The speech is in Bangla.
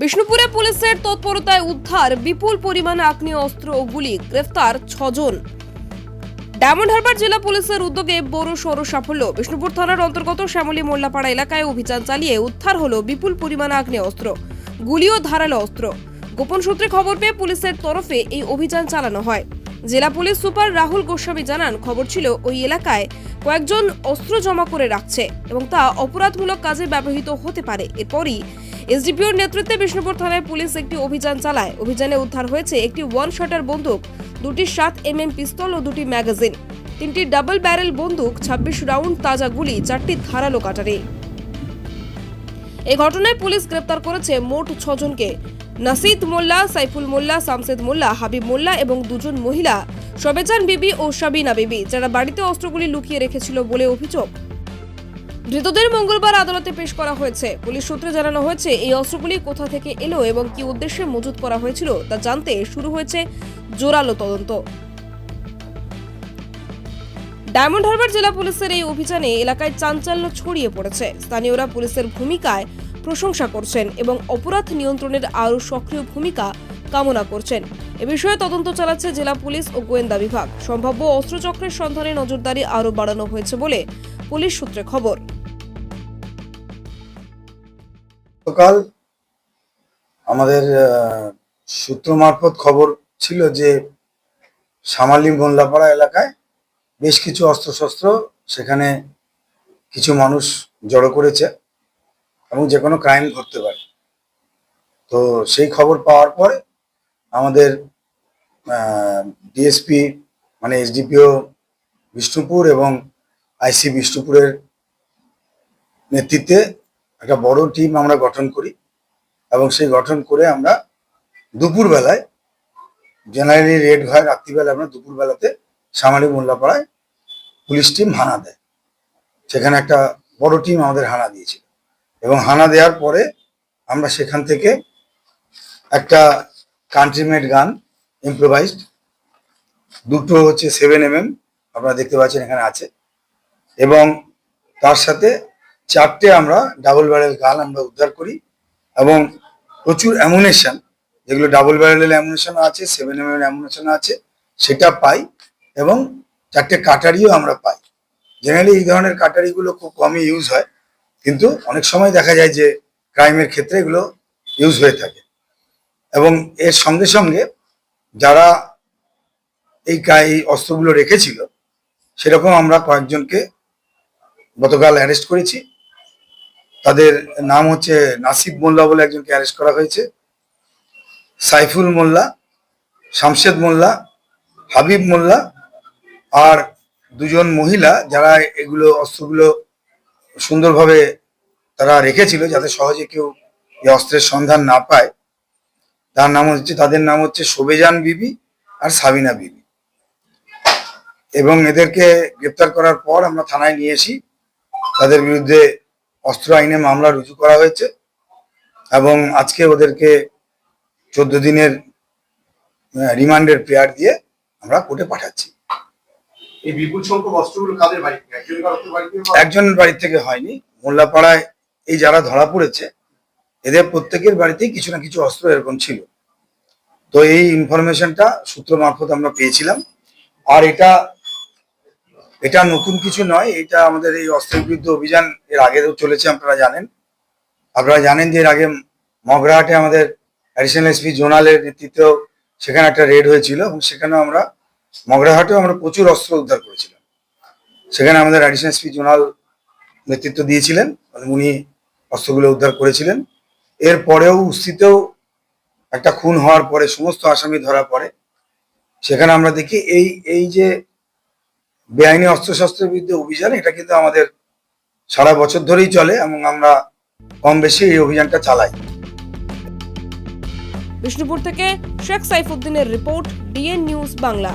বিষ্ণুপুরে পুলিশের তৎপরতায় উদ্ধার, বিপুল পরিমাণে আগ্নেয় অস্ত্র ও গুলি, গ্রেফতার ছজন। ডায়মন্ড হারবার জেলা পুলিশের উদ্যোগে বড় সড় সাফল্য। বিষ্ণুপুর থানার অন্তর্গত শ্যামলী মোল্লাপাড়া এলাকায় অভিযান চালিয়ে উদ্ধার হলো বিপুল পরিমাণে আগ্নেয় অস্ত্র, গুলি ও ধারালো অস্ত্র। গোপন সূত্রে খবর পেয়ে পুলিশের তরফে এই অভিযান চালানো হয়। জেলা পুলিশ সুপার রাহুল গোস্বামী জানান, খবর ছিল ওই এলাকায় কয়েকজন অস্ত্র জমা করে রাখছে এবং তা অপরাধমূলক কাজে ব্যবহৃত হতে পারে। এরপরই এসডিপিওর নেতৃত্বে বিষ্ণুপুর থানায় পুলিশ একটি অভিযান চালায়। অভিযানে উদ্ধার হয়েছে একটি ওয়ান শটার বন্দুক, দুটি সাত এম এম পিস্তল ও দুটি ম্যাগাজিন। তিনটি ডাবল ব্যারেল বন্দুক, ছাব্বিশ রাউন্ড তাজা গুলি, চারটি ধারালো কাটারে। এই ঘটনায় পুলিশ গ্রেপ্তার করেছে মোট ছজনকে নাসিদ মোল্লা, সাইফুল মোল্লা সামসেদ মোল্লা, হাবিব মোল্লা এবং দুজন মহিলা সবেচান বিবি ও সাবিনা বিবি, যারা বাড়িতে অস্ত্রগুলি লুকিয়ে রেখেছিল বলে অভিযোগ। ধৃতদের মঙ্গলবার আদালতে পেশ করা হয়েছে। পুলিশ সূত্রে জানানো হয়েছে, এই অস্ত্রগুলি কোথা থেকে এলো এবং কি উদ্দেশ্যে মজুত করা হয়েছিল তা জানতে শুরু হয়েছে জোরালো তদন্ত। ডায়মন্ড হারবার জেলা পুলিশের এই অভিযানে এলাকায় চাঞ্চল্য ছড়িয়ে পড়েছে। স্থানীয়রা পুলিশের ভূমিকায় প্রশংসা করছেন এবং অপরাধ নিয়ন্ত্রণের আরও সক্রিয় ভূমিকা কামনা করছেন। এ বিষয়ে তদন্ত চালাচ্ছে জেলা পুলিশ ও গোয়েন্দা বিভাগ। সম্ভাব্য অস্ত্রচক্রের সন্ধানে নজরদারি আরও বাড়ানো হয়েছে বলে পুলিশ সূত্রে খবর। গতকাল আমাদের সূত্র মারফত খবর ছিল যে সামালি মোল্লাপাড়া এলাকায় বেশ কিছু অস্ত্রশস্ত্র সেখানে কিছু মানুষ জড়ো করেছে এবং যে কোনো ক্রাইম ঘটতে পারে। তো সেই খবর পাওয়ার পরে আমাদের ডিএসপি মানে এসডিপিও বিষ্ণুপুর এবং আইসি বিষ্ণুপুরের নেতৃত্বে একটা বড় টিম আমরা গঠন করি এবং সেই গঠন করে আমরা দুপুরবেলায় জেনারেলি রেড হয় রাত্রিবেলা আমরা দুপুরবেলাতে সামারি মোল্লাপাড়ায় পুলিশ টিম হানা দেয়। সেখানে একটা বড় টিম আমাদের হানা দিয়েছিল। এবং হানা দেওয়ার পরে আমরা সেখান থেকে একটা কান্ট্রিমেড গান ইম্প্রোভাইজড দুটো হচ্ছে সেভেন এম আপনারা দেখতে পাচ্ছেন এখানে আছে। এবং তার সাথে চারটে আমরা ডাবল ব্যারেল গান আমরা উদ্ধার করি এবং প্রচুর অ্যামুনেশন যেগুলো ডাবল ব্যারেলের অ্যামুনেশন আছে সেভেন এম এর অ্যামুনেশন আছে, সেটা পাই এবং চারটে কাটারিও আমরা পাই। জেনারেলি এই ধরনের কাটারিগুলো খুব কমই ইউজ হয়, কিন্তু অনেক সময় দেখা যায় যে ক্রাইমের ক্ষেত্রে এগুলো ইউজ হয়ে থাকে। এবং এর সঙ্গে সঙ্গে যারা এই এই অস্ত্রগুলো রেখেছিল, সেরকম আমরা কয়েকজনকে গতকাল অ্যারেস্ট করেছি। তাদের নাম হচ্ছে নাসিব মোল্লা বলে একজনকে অ্যারেস্ট করা হয়েছে। সাইফুল মোল্লা, শামশেদ মোল্লা, হাবিব মোল্লা আর দুজন মহিলা যারা এগুলো অস্ত্রগুলো সুন্দরভাবে তারা রেখেছিল যাতে সহজে কেউ এই অস্ত্রের সন্ধান না পায়। তার নাম হচ্ছে, তাদের নাম হচ্ছে শোবেজান বিবি আর সাবিনা বিবি। এবং এদেরকে গ্রেপ্তার করার পর আমরা থানায় নিয়ে এসি। তাদের বিরুদ্ধে অস্ত্র আইনে মামলা রুজু করা হয়েছে এবং আজকে ওদেরকে চোদ্দ দিনের রিমান্ডের প্রেয়ার দিয়ে আমরা কোর্টে পাঠাচ্ছি। এই বিপুল সংখ্যক অস্ত্রগুলো কাদের বাড়ি? একজনের বাড়ি থেকে হয়নি। মোল্লাপাড়ায় এই যারা ধরা পড়েছে এদের প্রত্যেকের বাড়িতেই কিছু না কিছু অস্ত্র এরকম ছিল। তো এই ইনফরমেশনটা সূত্র মারফত আমরা পেয়েছিলাম। আর এটা এটা নতুন কিছু নয়, এটা আমাদের এই অস্ত্রের বিরুদ্ধে অভিযান এর আগেও চলেছে, আপনারা জানেন। আপনারা জানেন যে এর আগে মগরাহাটে আমাদের অ্যাডিশনাল এসপি জোনালের নেতৃত্বেও সেখানে একটা রেড হয়েছিল এবং সেখানেও আমরা, মগরাহাটেও আমরা প্রচুর অস্ত্র উদ্ধার করেছিলাম। সেখানে আমাদের অ্যাডিশনাল এসপি জোনাল নেতৃত্ব দিয়েছিলেন মানে উনি অস্ত্রগুলো উদ্ধার করেছিলেন। এর পরেও উস্থিতেও একটা খুন হওয়ার পরে, সমস্ত আসামি ধরা পড়ে। সেখানে আমরা দেখি এই এই যে বেআইনি অস্ত্রশস্ত্রের বিরুদ্ধে অভিযান, এটা কিন্তু আমাদের সারা বছর ধরেই চলে এবং আমরা কম বেশি এই অভিযানটা চালাই। বিষ্ণুপুর থেকে শেখ সাইফুদ্দিনের রিপোর্ট, ডিএন নিউজ বাংলা।